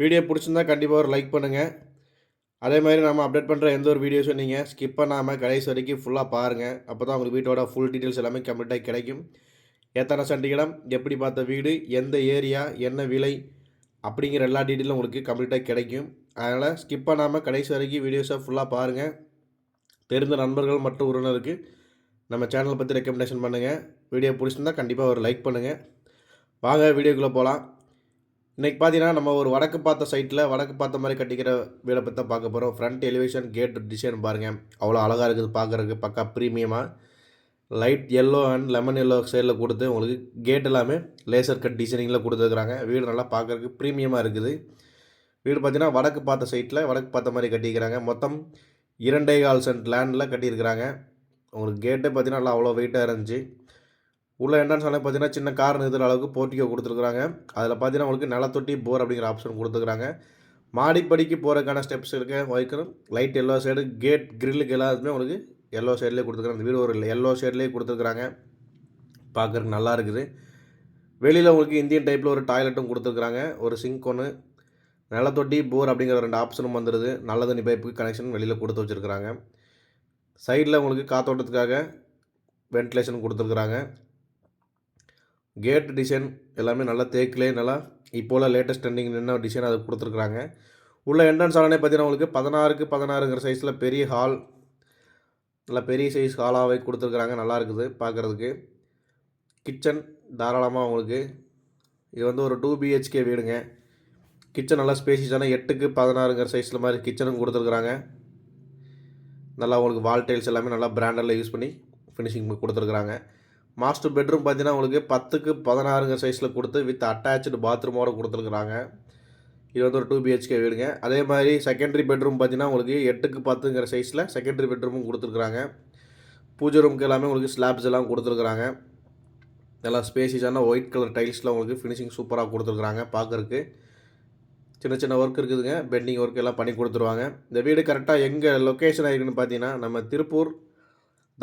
Video பிடிச்சிருந்தா கண்டிப்பாக ஒரு லைக் பண்ணுங்கள் அதே மாதிரி நம்ம அப்டேட் பண்ணுற எந்த ஒரு வீடியோஸும் நீங்கள் ஸ்கிப் பண்ணாமல் கடைசி வரைக்கும் ஃபுல்லாக பாருங்கள் அப்போ தான் உங்களுக்கு வீட்டோட ஃபுல் டீட்டெயில்ஸ் எல்லாமே கம்ப்ளீட்டாக கிடைக்கும். எத்தனை சண்டிகிடம் எப்படி பார்த்த வீடு எந்த ஏரியா என்ன விலை அப்படிங்கிற எல்லா டீட்டெயிலும் உங்களுக்கு கம்ப்ளீட்டாக கிடைக்கும். அதனால் ஸ்கிப் பண்ணாமல் கடைசி வரைக்கும் வீடியோஸை ஃபுல்லாக பாருங்கள் தெரிந்த நண்பர்கள் மற்றும் உறவினருக்கு நம்ம சேனலை பற்றி ரெக்கமெண்டேஷன் பண்ணுங்கள் வீடியோ பிடிச்சிருந்தா கண்டிப்பாக ஒரு லைக் பண்ணுங்கள் வாங்க வீடியோக்குள்ளே போகலாம் இன்றைக்கி பார்த்தீங்கன்னா நம்ம ஒரு வடக்கு பார்த்த சைட்டில் வடக்கு பார்த்த மாதிரி கட்டிக்கிற வீடை பற்றி தான் பார்க்க போகிறோம் ஃப்ரண்ட் எலிவேஷன் கேட் டிசைன் பாருங்கள் அவ்வளோ அழகாக இருக்குது பார்க்குறதுக்கு. பக்கா ப்ரீமியமாக light yellow and lemon yellow சைடில் கொடுத்து உங்களுக்கு கேட் எல்லாமே லேசர் கட் டிசைனிங்கில் கொடுத்துருக்குறாங்க. வீடு நல்லா பார்க்குறதுக்கு ப்ரீமியமாக இருக்குது. வீடு பார்த்தீங்கன்னா வடக்கு பார்த்த சைட்டில் வடக்கு பார்த்த மாதிரி கட்டிக்கிறாங்க. மொத்தம் இரண்டே கால் சென்ட் லேண்டில் கட்டியிருக்கிறாங்க. உங்களுக்கு கேட்டே பார்த்தீங்கன்னா நல்லா அவ்வளோ வெயிட்டாக இருந்துச்சு. உள்ளே என்னன்னு சொன்னால் பார்த்தீங்கன்னா சின்ன கார் நிறுத்துற அளவுக்கு போர்ட்டிகோ கொடுத்துருக்குறாங்க. அதில் பார்த்தீங்கன்னா உங்களுக்கு நிலத்தொட்டி போர் அப்படிங்கிற ஆப்ஷன் கொடுத்துருக்குறாங்க. மாடிப்படிக்கு போகிறதுக்கான ஸ்டெப்ஸ் இருக்குது வைக்கணும் லைட் எல்லோ சைடு கேட் கிரில்லுக்கு எல்லாத்துமே உங்களுக்கு எல்லோ சைட்லேயே கொடுத்துருக்குறாங்க. வீடு ஒரு எல்லோ சைட்லேயே கொடுத்துருக்குறாங்க. பார்க்குறதுக்கு நல்லா இருக்குது. வெளியில் உங்களுக்கு இந்தியன் டைப்பில் ஒரு டாய்லெட்டும் கொடுத்துருக்குறாங்க. ஒரு சிங்க் ஒன்று நிலத்தொட்டி போர் அப்படிங்கிற ரெண்டு ஆப்ஷனும் வந்துடுது நல்ல தண்ணி பைப்புக்கு கனெக்ஷன் வெளியில் கொடுத்து வச்சுருக்குறாங்க. சைடில் உங்களுக்கு காத்தோட்டத்துக்காக வென்டிலேஷன் கொடுத்துருக்குறாங்க. கேட் டிசைன் எல்லாமே நல்லா தேக்கிலே நல்லா இப்போலாம் லேட்டஸ்ட் ட்ரெண்டிங் என்ன டிசைன் அதை கொடுத்துருக்குறாங்க. உள்ள என்ட்ரன்ஸ் ஆனே பார்த்தீங்கன்னா உங்களுக்கு பதினாறுக்கு பதினாறுங்கிற சைஸில் பெரிய ஹால் நல்லா பெரிய சைஸ் ஹாலாகவே கொடுத்துருக்குறாங்க. நல்லா இருக்குது பார்க்குறதுக்கு. கிச்சன் தாராளமாக உங்களுக்கு. இது வந்து ஒரு டூ பிஹெச்கே வீடுங்க. கிச்சன் நல்லா ஸ்பேசியஸான எட்டுக்கு பதினாறுங்கிற சைஸில் மாதிரி கிச்சனும் கொடுத்துருக்குறாங்க. நல்லா உங்களுக்கு வால் டைல்ஸ் எல்லாமே நல்லா பிராண்டடில் யூஸ் பண்ணி ஃபினிஷிங் கொடுத்துருக்குறாங்க. மாஸ்டர் பெட்ரூம் பார்த்தீங்கன்னா உங்களுக்கு பத்துக்கு பதினாறுங்க சைஸில் கொடுத்து வித் அட்டாச்சு பாத்ரூமோடு கொடுத்துருக்குறாங்க. இது வந்து ஒரு டூ பிஹெச்கே வீடுங்க. அதே மாதிரி செகண்டரி பெட்ரூம் பார்த்தீங்கன்னா உங்களுக்கு எட்டுக்கு பத்துங்கிற சைஸில் செகண்டரி பெட்ரூமும் கொடுத்துருக்குறாங்க. பூஜை ரூமுக்கு எல்லாமே உங்களுக்கு ஸ்லாப்ஸ் எல்லாம் கொடுத்துருக்குறாங்க. நல்லா ஸ்பேசியஸான ஒயிட் கலர் டைல்ஸ்லாம் உங்களுக்கு ஃபினிஷிங் சூப்பராக கொடுத்துருக்குறாங்க பார்க்குறக்கு சின்ன சின்ன ஒர்க் இருக்குதுங்க. பெண்டிங் ஒர்க் எல்லாம் பண்ணி கொடுத்துருவாங்க. இந்த வீடு கரெக்டாக எங்கே லொக்கேஷன் ஆகிருக்குன்னு பார்த்தீங்கன்னா நம்ம திருப்பூர்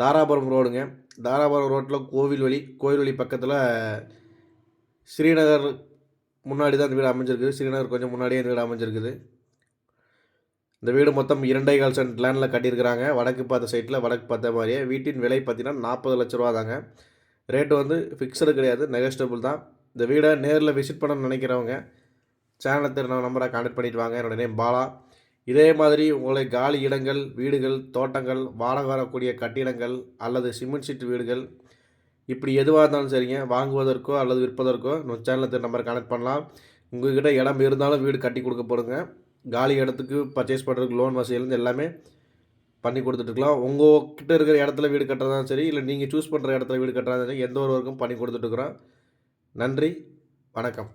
தாராபுரம் ரோடுங்க தாராபுரம் ரோட்டில் கோவில் வழி கோவில் வழி பக்கத்தில் ஸ்ரீநகர் முன்னாடி தான் இந்த வீடு அமைஞ்சிருக்குது. ஸ்ரீநகர் கொஞ்சம் முன்னாடியே இந்த வீடு அமைஞ்சிருக்குது. இந்த வீடு மொத்தம் இரண்டை கால் சென்ட் லேண்டில் கட்டியிருக்கிறாங்க. வடக்கு பார்த்த சைட்டில் வடக்கு பார்த்த மாதிரியே. வீட்டின் விலை பார்த்தீங்கன்னா நாற்பது லட்ச ரூபா தாங்க. ரேட்டு வந்து ஃபிக்ஸடு கிடையாது நெகஸ்டபுள் தான். இந்த வீடை நேரில் விசிட் பண்ணணும்னு நினைக்கிறவங்க சேனலை தெரிஞ்ச நம்பரை கான்டெக்ட் பண்ணிவிட்டு வாங்க. என்னோட நேம் பாலா. இதே மாதிரி உங்களை காலி இடங்கள் வீடுகள் தோட்டங்கள் வாடகை வரக்கூடிய கட்டிடங்கள் அல்லது சிமெண்ட் சீட் வீடுகள் இப்படி எதுவாக இருந்தாலும் சரிங்க வாங்குவதற்கோ அல்லது விற்பதற்கோ நம்ம சேனலில் நம்பர் கனெக்ட் பண்ணலாம். உங்கள்கிட்ட இடம் இருந்தாலும் வீடு கட்டி கொடுக்க போடுங்க காலி இடத்துக்கு பர்ச்சேஸ் பண்ணுறதுக்கு லோன் வசதியிலேருந்து எல்லாமே பண்ணி கொடுத்துட்ருக்கலாம் உங்கள் கிட்ட இருக்கிற இடத்துல வீடு கட்டுறதாலும் சரி இல்லை நீங்கள் சூஸ் பண்ணுற இடத்துல வீடு கட்டுறதா சரி எந்த ஒரு ஒர்க்கும் பண்ணி கொடுத்துட்ருக்குறோம் நன்றி வணக்கம்.